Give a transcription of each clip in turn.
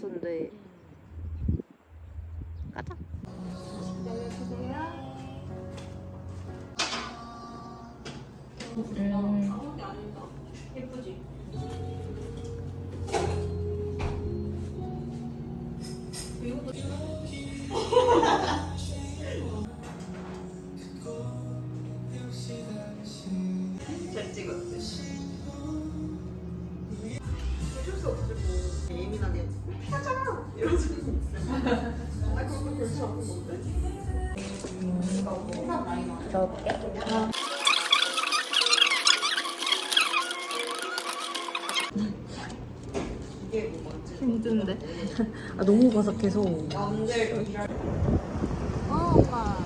좋을까 진짜. 야자 힘든데. 아 너무 바삭해서. 일할 어 엄마.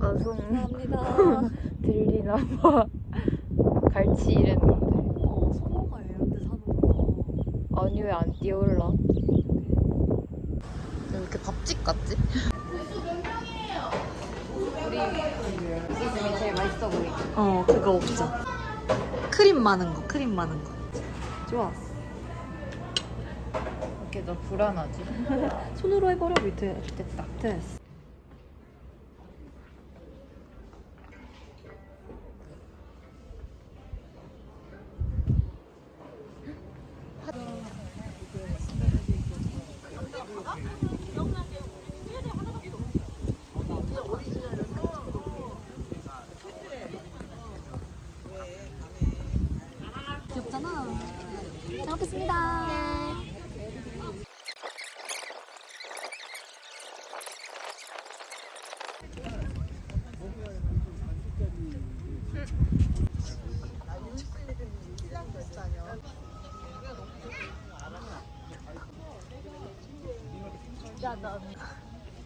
아송 감사합니다. 들리나 봐. 갈치 이랬는데. 어, 소모가 이런데 사는 거. 아니 왜 안 뛰어올라? 왜 이렇게 밥집 같지? 이게 제일 맛있어 보이게. 어, 그거 먹자. 크림 많은 거, 크림 많은 거. 좋았어. 이렇게 너 불안하지? 손으로 해버려, 밑에. 됐다. 됐어.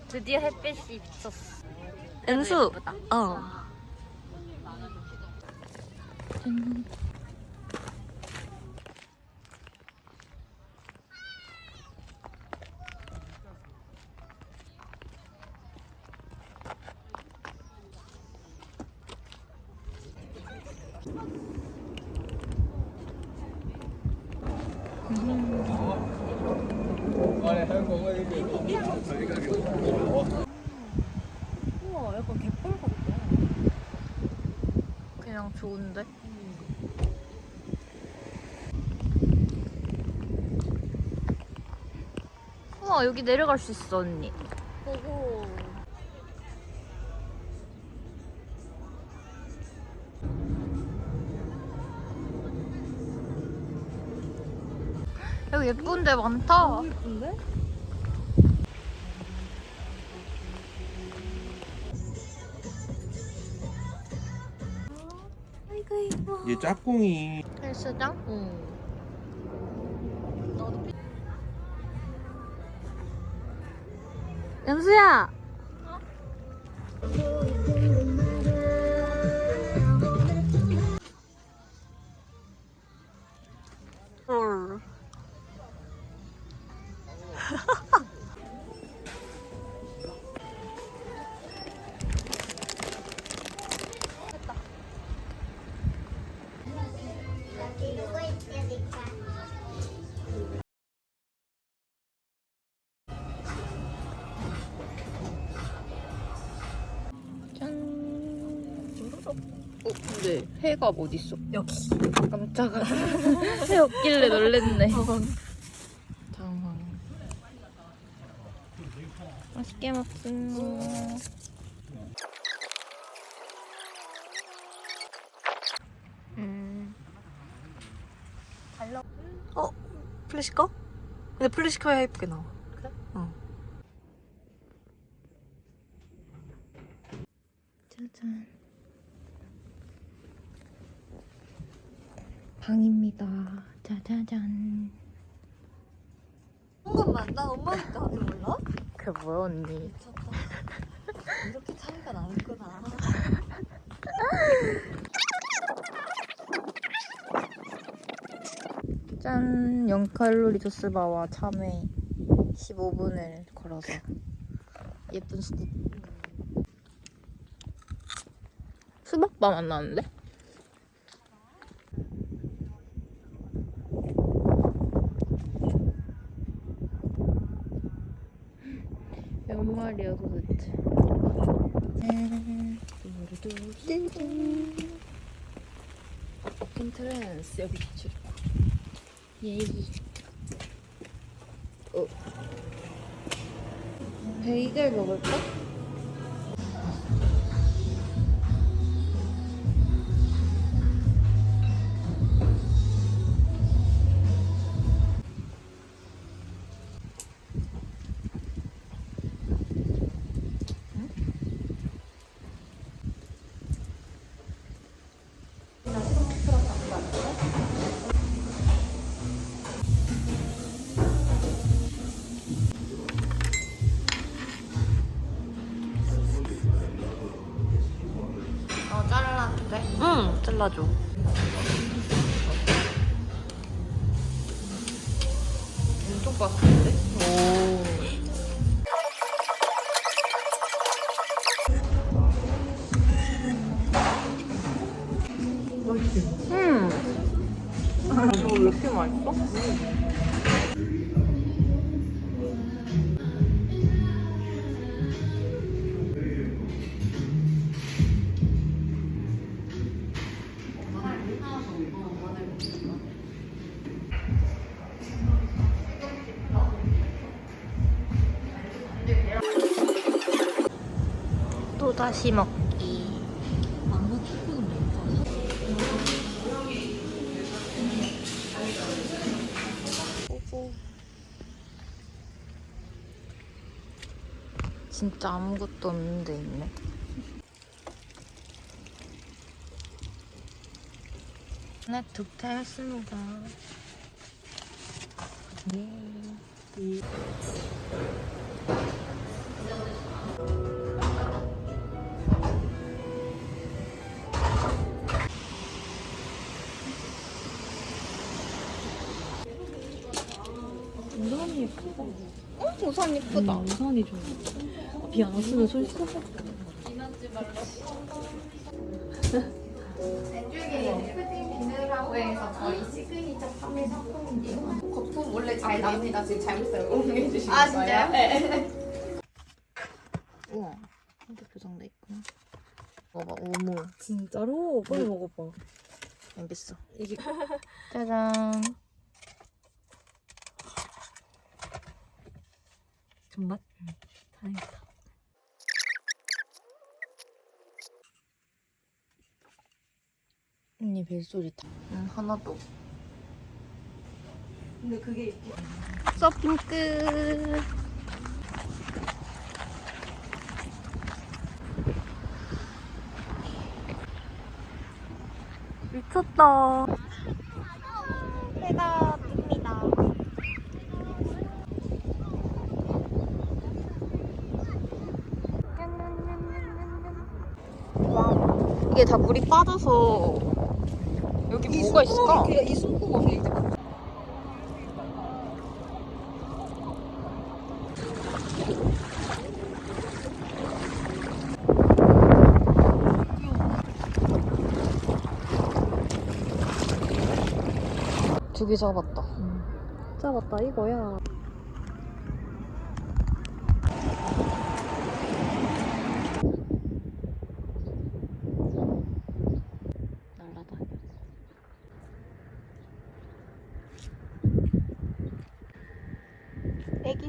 드디어 햇빛이 비쳤어. 은수. 어. 우 그냥 좋은데? 우와 여기 내려갈 수 있어 언니. 보고. 여기 예쁜 데 많다. 너무 예쁜데? 이고 이뻐. 얘 짝꿍이 헬스장? 응. 연수야. 짠. 어 근데 해가 어디 있어? 여기. 깜짝아. 해 없길래 놀랬네. 저건. 당황. 맛있게 먹습니다. 어? 플래시 꺼? 근데 플래시 꺼야 예쁘게 나와. 그래? 어. 짜잔. 방입니다. 짜자잔. 잠깐만, 나 엄마니까 하는 몰라? 그 뭐야 언니? 미쳤다. 이렇게 차이가 나는구나. 짠! 0칼로리 조스바와 참외 15분을 걸어서 예쁜 수국. 수박바 만나는데? 몇 마리야 도대체? 엔트랜스 여기 출입구. 예이. 어. 베이글 먹을까? 잘라줘. 엄청 빡센데? 오. 음. 이거 왜 이렇게 맛있어? 또 다시 먹기. 진짜 아무것도 없는 데 있네. 네, 득템했습니다. 예. 우산 이쁘다. 음, 우산이 좋아. 비 안 왔으면 손 씻어. 비누라고 해서 저희 시그니처 판매 상품인데요. 거품 원래 잘 나옵니다. 지금 잘못 사용해 주시는 아? 진짜요? 네. 우와, 이렇게 포장돼 있구나. 먹어봐, 오물. 진짜로? 빨리 먹어봐. 알겠어. 이게 짜잔. 존맛? 다행이다. 언니 벨소리 다. 응, 하나도. 근데 그게 서핑 끝. 미쳤다. 해가 뜹니다. 와, 이게 다 물이 빠져서 여기 뭐가 있을까? 이 숨구멍이 이제 두개 잡았다. 잡았다 이거야. 날라다녀.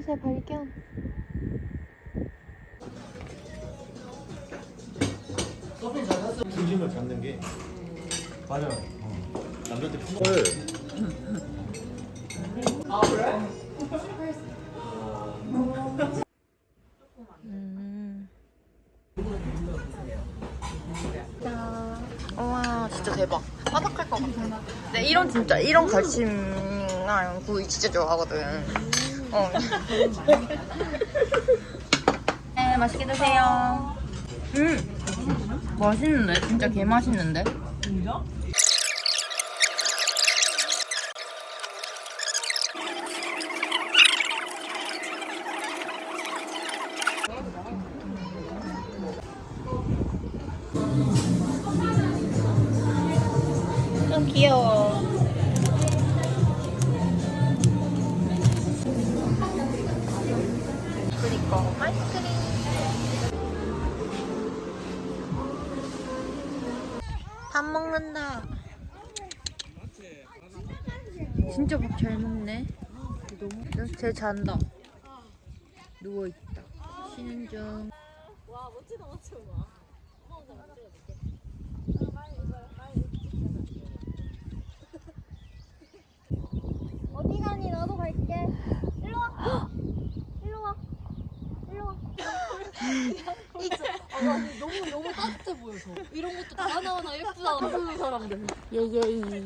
애기새 발견. 중심을 잡는 게 맞아. 어. 남자들 걸 음. 와 진짜 대박. 바삭할 것 같아. 네 이런 진짜 이런 갈치랑 구이 진짜 좋아하거든. 어. 네 맛있게 드세요. 음 맛있는데 진짜 개 맛있는데. 귀여 먹는다. 진짜 밥 잘 먹네. 너무 쟤 잔다. 누워 있다. 쉬는 중. 어디 가니 나도 갈게. 일로 와. 일로 와. 일로 와. 너무 너무 따뜻해 보여서 이런 것도 다 하나하나 예쁘다 무슨 사람들 예예이.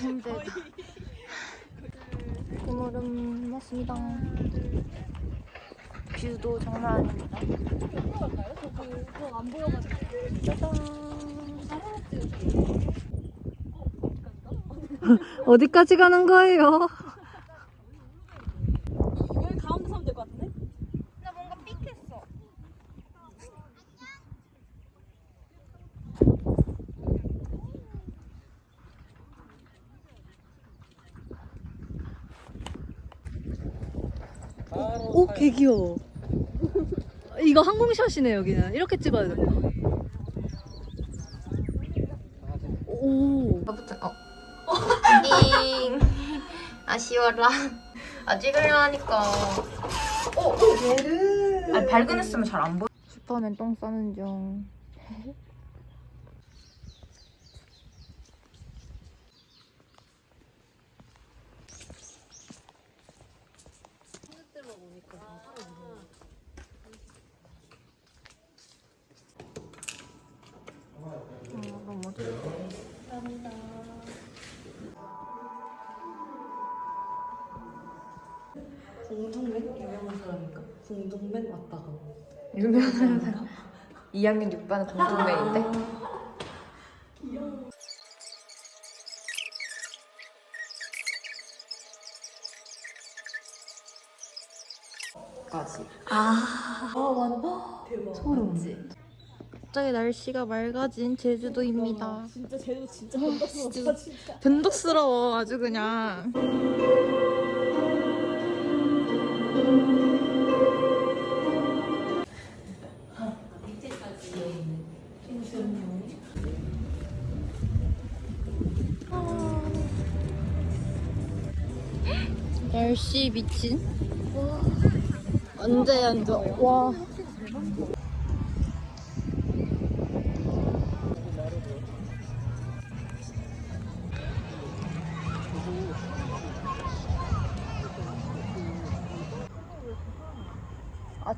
힘들다. 오늘은 맞습니다. 뷰도 장난 아닙니다. 안 보여가지고 어디까지 가는 거예요? 여기 가운데 서면 될 것 같은데? 나 뭔가 삑했어. 오, 개 귀여워. 이거 항공샷이네 여기는. 이렇게 찍어야 돼. 오. 나부터 어. 띵. 아쉬워라. 아 찍으려 하니까. 어, 어, 얘를. 아 발근했으면 잘 안 보여. 슈퍼맨 똥 싸는 중. 공동맨 유명한 사람인가? 공동맨 맞다가. 유명한 사람. 2학년 6반 공동매인데. 까지. 아, 맞다. 대박. 소름. 갑자기 날씨가 맑아진 제주도입니다. 진짜 쟤도 진짜 변덕스럽다 진짜. 변덕스러워 아주 그냥. 날씨 미친. 언제 앉아? 와.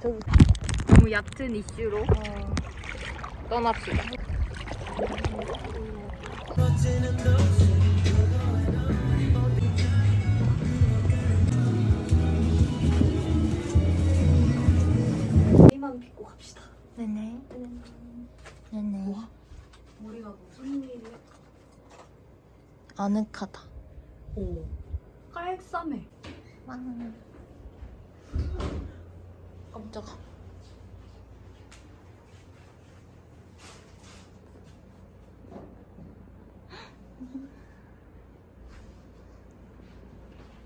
저기 너무 얕은 이슈로 떠납시다. 희망 믿고 갑시다. 네네. 네네. 우리가 무슨 일이? 아늑하다. 오. 깔쌈해. 왕. 깜짝아.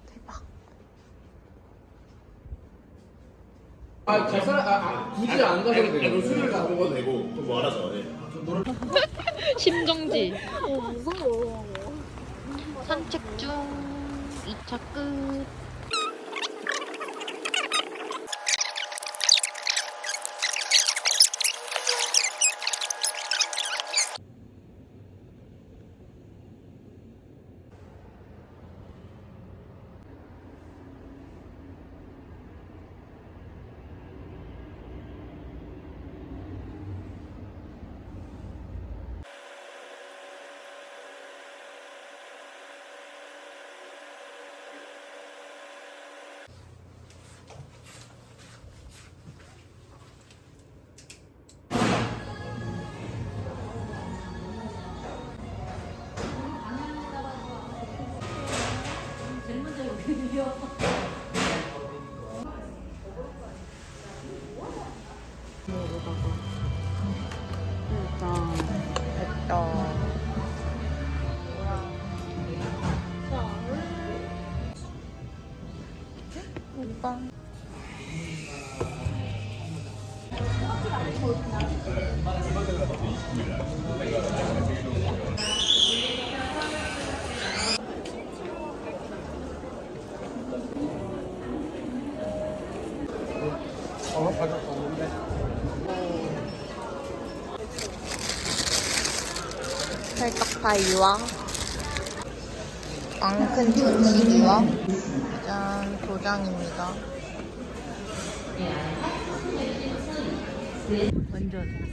대박. 아, 갈 사람, 아, 아, 굳이 안 가서 아니, 되고. 너 술을 다 먹어도 되고 또뭐 알아서 해. 심정지. 무서워. 산책 중. 2차 끝. 찰떡파이와 왕큰 전시기와 짠 도장입니다. 완전.